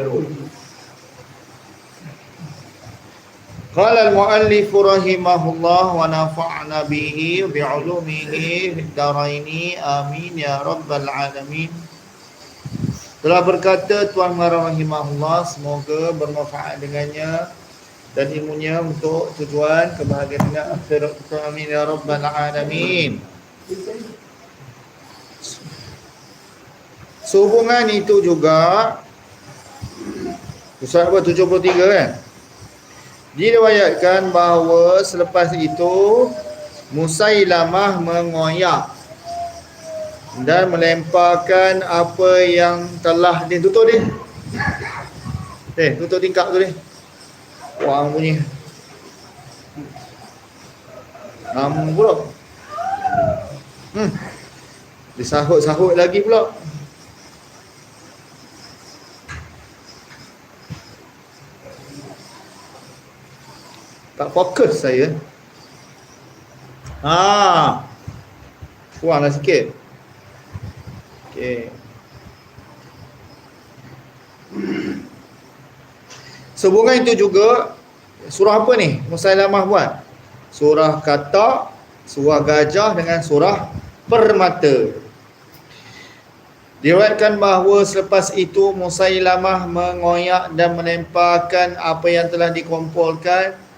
terulang. Qala al-muallif rahimahullah wa nafa'na bihi bi 'ulumihi daraini amin ya rabbal alamin. Telah berkata Tuan Mara rahimahullah semoga bermanfaat dengannya dan ilmunya untuk tujuan kebahagiaan akhirat kita amin ya rabbal alamin. Sehubungan itu juga Ustaz apa 73 kan Diriwayatkan bahawa selepas itu Musailamah mengoyak dan melemparkan apa yang telah dia tutup dia. Eh, tutup tingkap tu dia. Wah, bunyi. Nama pula. Hmm. Disahut-sahut lagi pula. Tak fokus saya. Ha. Kuranglah sikit. Okey. Sehubungan itu juga surah apa ni? Musailamah buat. Surah kata, surah gajah dengan surah permata. Diriwayatkan bahawa selepas itu Musailamah mengoyak dan melemparkan apa yang telah dikumpulkan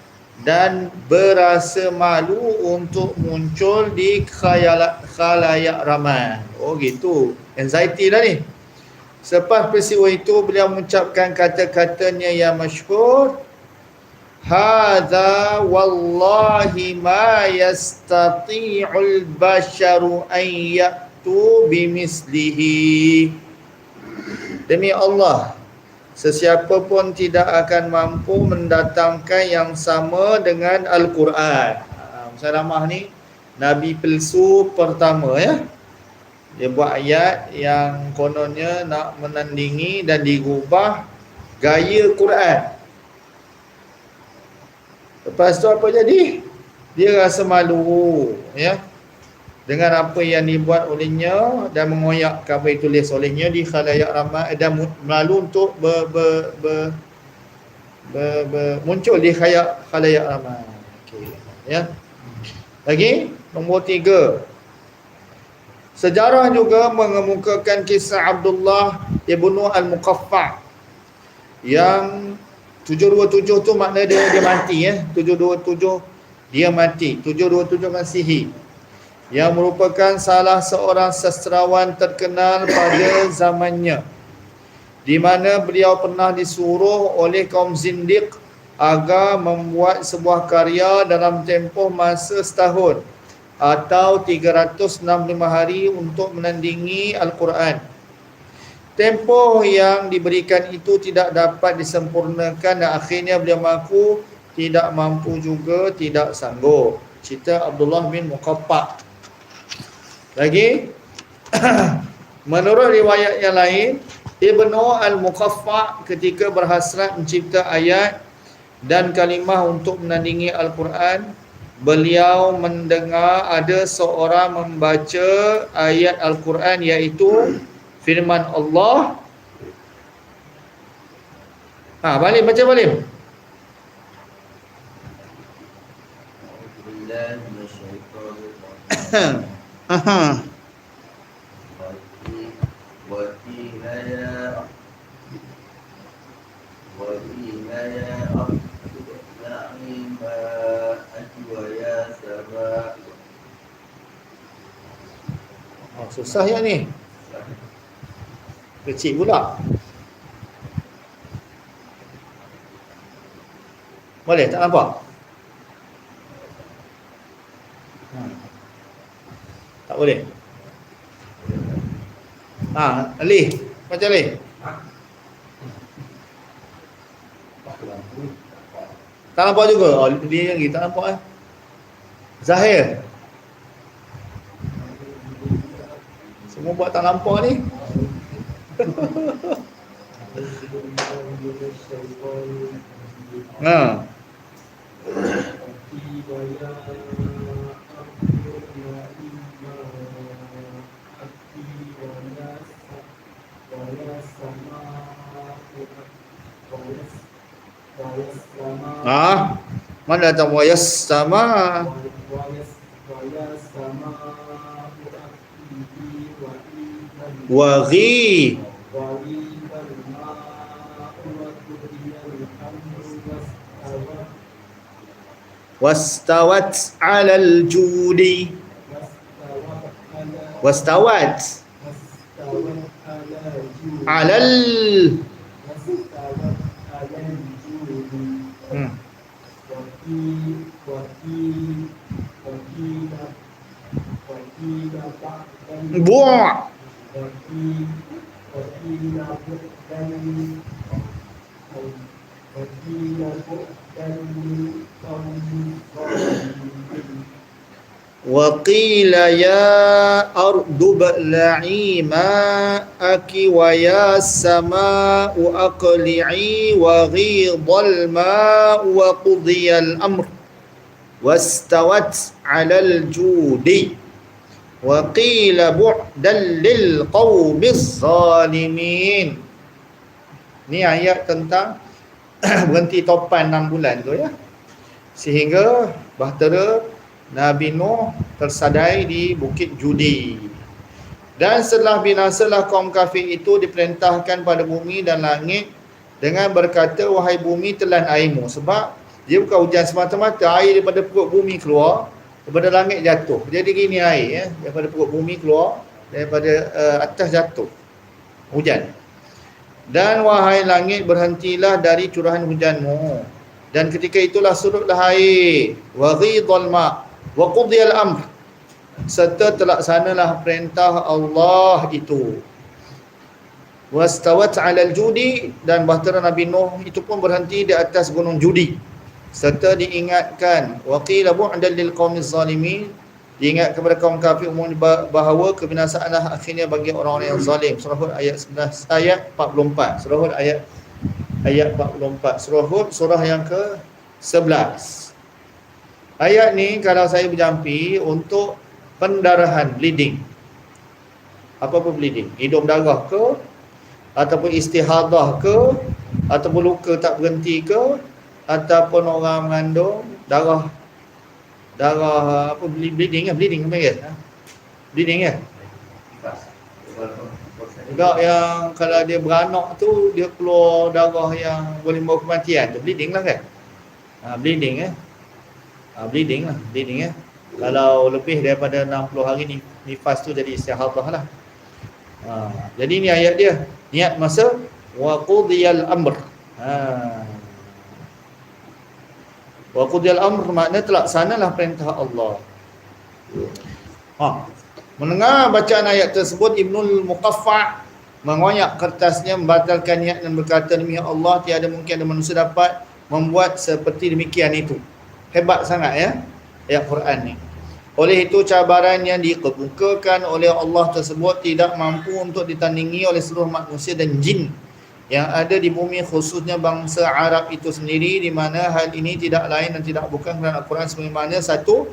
dan berasa malu untuk muncul di khalayak ramai. Oh gitu. Anxiety lah ni. Selepas peristiwa itu beliau mengucapkan kata-katanya yang masyhur Hadza wallahi ma yastati'ul basharu an ya'tu bimislihi Demi Allah Sesiapa pun tidak akan mampu mendatangkan yang sama dengan Al-Quran. Ha, Musalamah ni Nabi Pelsu pertama ya. Dia buat ayat yang kononnya nak menandingi dan digubah gaya Quran. Lepas tu apa jadi? Dia rasa malu ya dengan apa yang dibuat olehnya dan mengoyak apa yang tulis olehnya di khalayak ramai dan malu untuk ber, ber, ber, ber, ber, muncul di khalayak khalayak ramai. Okey. Ya. Lagi nombor tiga. Sejarah juga mengemukakan kisah Abdullah ibnu Al-Muqaffa yang 727 tu makna dia dia mati ya. 727 dia mati. 727 Masihi yang merupakan salah seorang sastrawan terkenal pada zamannya di mana beliau pernah disuruh oleh kaum zindiq agar membuat sebuah karya dalam tempoh masa setahun atau 365 hari untuk menandingi Al-Quran. Tempoh yang diberikan itu tidak dapat disempurnakan dan akhirnya beliau mengaku tidak mampu juga tidak sanggup. Cerita Abdullah bin Muqaffaq lagi menurut riwayat yang lain Ibnu Al-Muqaffa ketika berhasrat mencipta ayat dan kalimah untuk menandingi Al-Quran beliau mendengar ada seorang membaca ayat Al-Quran iaitu firman Allah. Ha balik baca balik. Bismillahirrahmanirrahim Aha. Oh, susah ya ni. Kecil pula. Boleh tak nampak? Tak boleh. Ha, Ali, macam Ali. Tak nampak juga. Oh, dia lagi tak nampak eh. Zahir. Semua buat tak nampak ni. Ha. Ah, mana datang wa yas-sama? Wa ghi wastawat 'ala al-judi wastawat 'ala al hmm. bu' وقيل يا أرض بلعي ماءك ويا السماء أقلعي وغيض الماء وقضي الأمر واستوت على الجود وقيل بعدا للقوم الظالمين Ni ayat tentang berhenti topan 6 bulan tu ya. Sehingga bahtera Nabi Nuh tersadai di Bukit Judi. Dan setelah binasalah kaum kafir itu diperintahkan pada bumi dan langit dengan berkata wahai bumi telan airmu sebab dia bukan hujan semata-mata air daripada perut bumi keluar daripada langit jatuh. Jadi gini air ya daripada perut bumi keluar daripada uh, atas jatuh. Hujan. Dan wahai langit berhentilah dari curahan hujanmu. Dan ketika itulah surutlah air. Wa ghidhal ma' wa qudiyal amr serta terlaksanalah perintah Allah itu. Wastawat 'alal judi dan bahtera Nabi Nuh itu pun berhenti di atas gunung Judi. Serta diingatkan waqila bu'dal lil qaumiz zalimin. Diingat kepada kaum kafir umum bahawa kebinasaanlah akhirnya bagi orang-orang yang zalim. Surah Hud ayat 11 ayat 44 surah Hud ayat ayat 44 surah Hud surah yang ke 11 Ayat ni kalau saya berjampi untuk pendarahan, bleeding. Apa pun bleeding? Hidung darah ke? Ataupun istihadah ke? Ataupun luka tak berhenti ke? Ataupun orang mengandung darah darah apa bleeding kan? Bleeding apa ya? Bleeding ya? Enggak yang kalau dia beranak tu dia keluar darah yang boleh membawa kematian tu bleeding lah kan? Ha, bleeding eh uh, bleeding lah bleeding ya. Kalau lebih daripada 60 hari ni nifas tu jadi istihadah lah. Uh, jadi ni ayat dia. Niat masa wa qudiyal amr. Ha wa qudiyal amr makna lah perintah Allah. Ha. Mendengar bacaan ayat tersebut Ibnul Muqaffa mengoyak kertasnya membatalkan niat dan berkata demi Allah tiada mungkin ada manusia dapat membuat seperti demikian itu hebat sangat ya ayat Quran ni. Oleh itu cabaran yang dikemukakan oleh Allah tersebut tidak mampu untuk ditandingi oleh seluruh manusia dan jin yang ada di bumi khususnya bangsa Arab itu sendiri di mana hal ini tidak lain dan tidak bukan kerana Al-Quran sebagaimana satu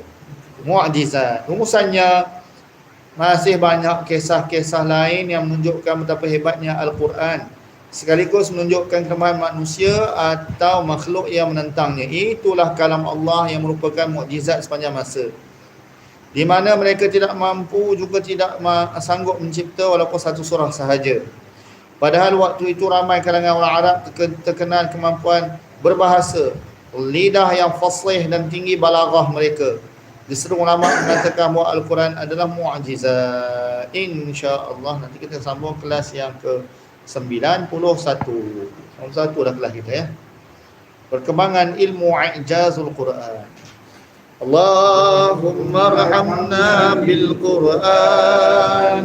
mu'jizat. Rumusannya masih banyak kisah-kisah lain yang menunjukkan betapa hebatnya Al-Quran sekaligus menunjukkan kelemahan manusia atau makhluk yang menentangnya. Itulah kalam Allah yang merupakan mukjizat sepanjang masa. Di mana mereka tidak mampu juga tidak sanggup mencipta walaupun satu surah sahaja. Padahal waktu itu ramai kalangan orang Arab terkenal kemampuan berbahasa, lidah yang fasih dan tinggi balaghah mereka. Diseru ulama mengatakan bahawa Al-Quran adalah mu'jizat. Insya-Allah nanti kita sambung kelas yang ke 91 91 dah kelas kita ya. Perkembangan ilmu ijazul Quran. Allahumma rahamna bil Quran